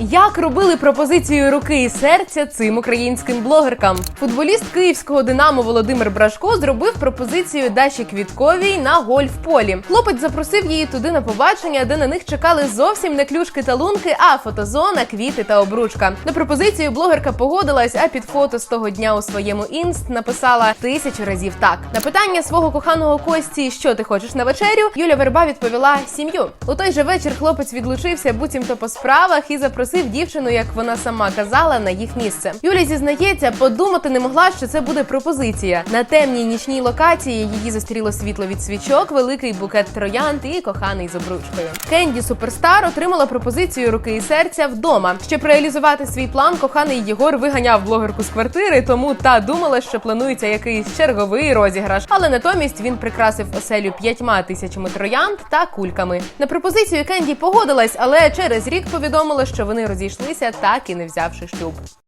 Як робили пропозицію руки і серця цим українським блогеркам? Футболіст київського динамо Володимир Брашко зробив пропозицію Даші Квітковій на гольф-полі. Хлопець запросив її туди на побачення, де на них чекали зовсім не клюшки та лунки, а фотозона, квіти та обручка. На пропозицію блогерка погодилась, а під фото з того дня у своєму інст написала тисячу разів так. На питання свого коханого Кості, що ти хочеш на вечерю, Юля Верба відповіла сім'ю. У той же вечір хлопець відлучився буцімто по справах і запросив дівчину, як вона сама казала, на їх місце. Юля зізнається, подумати не могла, що це буде пропозиція. На темній нічній локації її зустріло світло від свічок, великий букет троянд і коханий з обручкою. Кенді Суперстар отримала пропозицію руки і серця вдома. Щоб реалізувати свій план, коханий Єгор виганяв блогерку з квартири, тому та думала, що планується якийсь черговий розіграш. Але натомість він прикрасив оселю п'ятьма тисячами троянд та кульками. На пропозицію Кенді погодилась, але через рік повідомила, що вони розійшлися, так і не взявши шлюб.